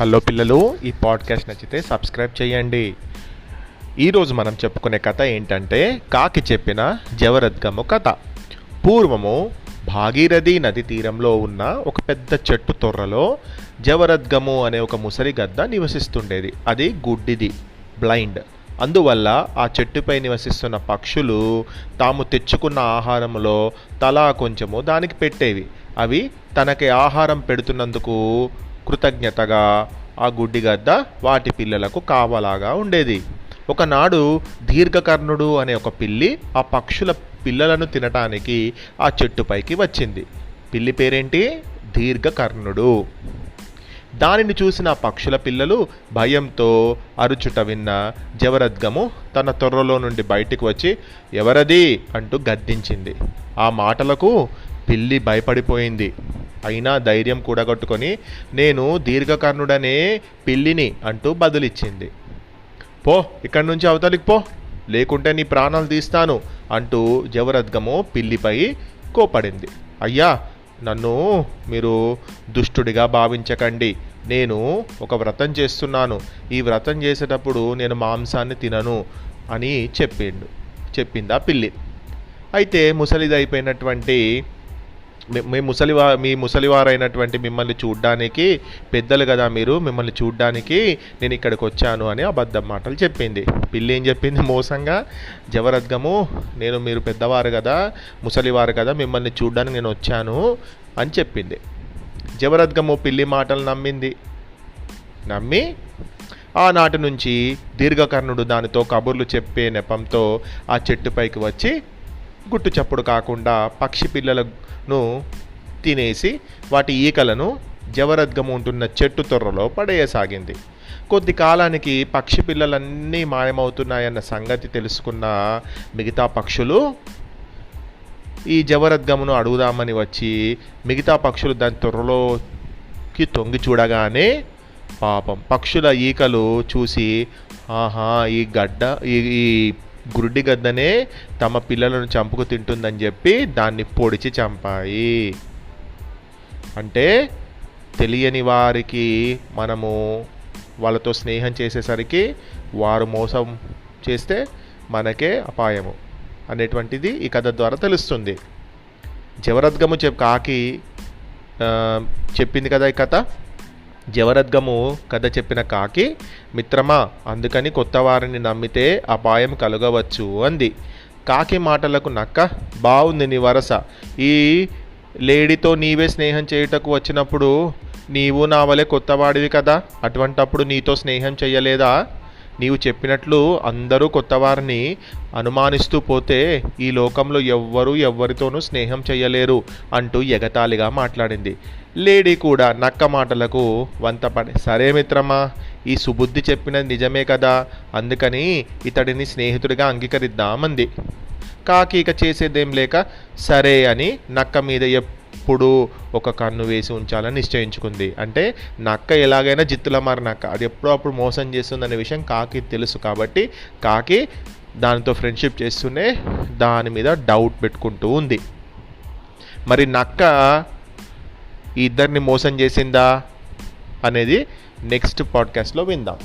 Hello పిల్లలు ఈ podcast నచ్చితే సబ్స్క్రైబ్ చేయండి. ఈరోజు మనం చెప్పుకునే కథ ఏంటంటే కాకి చెప్పిన జవరద్గము కథ. పూర్వము భాగీరథి నది తీరంలో ఉన్న ఒక పెద్ద చెట్టు తొర్రలో జవరద్గము అనే ఒక ముసలి గద్ద నివసిస్తుండేది. అది గుడ్డిది బ్లైండ్. అందువల్ల ఆ చెట్టుపై నివసిస్తున్న పక్షులు తాము తెచ్చుకున్న ఆహారంలో తలా కొంచెము దానికి పెట్టేవి. అవి తనకి ఆహారం పెడుతున్నందుకు కృతజ్ఞతగా ఆ గుడ్డిగద్ద వాటి పిల్లలకు కావలాగా ఉండేది. ఒకనాడు దీర్ఘకర్ణుడు అనే ఒక పిల్లి ఆ పక్షుల పిల్లలను తినటానికి ఆ చెట్టుపైకి వచ్చింది. పిల్లి పేరేంటి? దీర్ఘకర్ణుడు. దానిని చూసిన పక్షుల పిల్లలు భయంతో అరుచుట విన్న జవరద్గము తన తొర్రలో నుండి బయటికి వచ్చి ఎవరది? అంటూ గద్దించింది. ఆ మాటలకు పిల్లి భయపడిపోయింది. అయినా ధైర్యం కూడగట్టుకొని నేను దీర్ఘకర్ణుడనే పిల్లిని అంటూ బదులిచ్చింది. పో ఇక్కడి నుంచి అవతలికి పో లేకుంటే నీ ప్రాణాలు తీస్తాను అంటూ జవరద్గము పిల్లిపై కోపడింది. అయ్యా నన్ను మీరు దుష్టుడిగా భావించకండి. నేను ఒక వ్రతం చేస్తున్నాను. ఈ వ్రతం చేసేటప్పుడు నేను మాంసాన్ని తినను అని చెప్పిండు చెప్పిందా పిల్లి. అయితే ముసలిదైపోయినటువంటి మీ- ముసలివా మీ ముసలివారైనటువంటి మిమ్మల్ని చూడ్డానికి పెద్దలు కదా మీరు మిమ్మల్ని చూడ్డానికి నేను ఇక్కడికి వచ్చాను అని అబద్ధం మాటలు చెప్పింది. పిల్లి ఏం చెప్పింది? మోసంగా జవరద్గము నేను మీరు పెద్దవారు కదా ముసలివారు కదా మిమ్మల్ని చూడ్డానికి నేను వచ్చాను అని చెప్పింది. జవరద్గము పిల్లి మాటలు నమ్మింది. నమ్మి ఆనాటి నుంచి దీర్ఘకర్ణుడు దానితో కబుర్లు చెప్పే నెపంతో ఆ చెట్టుపైకి వచ్చి గుట్టు చప్పుడు కాకుండా పక్షి పిల్లలను తినేసి వాటి ఈకలను జవరద్గము ఉంటున్న చెట్టు తొర్రలో పడేయసాగింది. కొద్ది కాలానికి పక్షి పిల్లలన్నీ మాయమవుతున్నాయన్న సంగతి తెలుసుకున్న మిగతా పక్షులు ఈ జవరద్గమును అడుగుదామని వచ్చి మిగతా పక్షులు దాని తొర్రలోకి తొంగి చూడగానే పాపం పక్షుల ఈకలు చూసి ఆహా ఈ గడ్డ ఈ ఈ గురుడి గద్దనే తమ పిల్లలను చంపుకు తింటుందని చెప్పి దాన్ని పొడిచి చంపాయి. అంటే తెలియని వారికి మనము వాళ్ళతో స్నేహం చేసేసరికి వారు మోసం చేస్తే మనకే అపాయము అనేటువంటిది ఈ కథ ద్వారా తెలుస్తుంది. జవరద్గము చెప్ కాకి చెప్పింది కదా ఈ కథ? జవరద్గము కథ చెప్పిన కాకి మిత్రమా అందుకని కొత్త వారిని నమ్మితే అపాయం కలగవచ్చు అంది. కాకి మాటలకు నక్క బాగుంది నీ వరస. ఈ లేడీతో నీవే స్నేహం చేయుటకు వచ్చినప్పుడు నీవు నా వలె కొత్తవాడివి కదా? అటువంటప్పుడు నీతో స్నేహం చేయలేదా నీవు చెప్పినట్లు అందరూ కొత్తవారిని అనుమానిస్తూ పోతే ఈ లోకంలో ఎవ్వరూ ఎవ్వరితోనూ స్నేహం చేయలేరు అంటూ ఎగతాళిగా మాట్లాడింది. లేడీ కూడా నక్క మాటలకు వంతపడి సరే మిత్రమా ఈ సుబుద్ధి చెప్పినది నిజమే కదా అందుకని ఇతడిని స్నేహితుడిగా అంగీకరిద్దామంది. కాకి ఇక చేసేదేం లేక సరే అని నక్క మీద ఎప్పుడు ఒక కన్ను వేసి ఉంచాలని నిశ్చయించుకుంది. అంటే నక్క ఎలాగైనా జిత్తుల మారి నక్క అది ఎప్పుడో అప్పుడు మోసం చేస్తుందనే విషయం కాకి తెలుసు కాబట్టి కాకి దానితో ఫ్రెండ్షిప్ చేస్తూనే దాని మీద డౌట్ పెట్టుకుంటూ ఉంది. మరి నక్క ఈ ఇద్దరిని మోసం చేసిందా అనేది నెక్స్ట్ పాడ్కాస్ట్లో విందాం.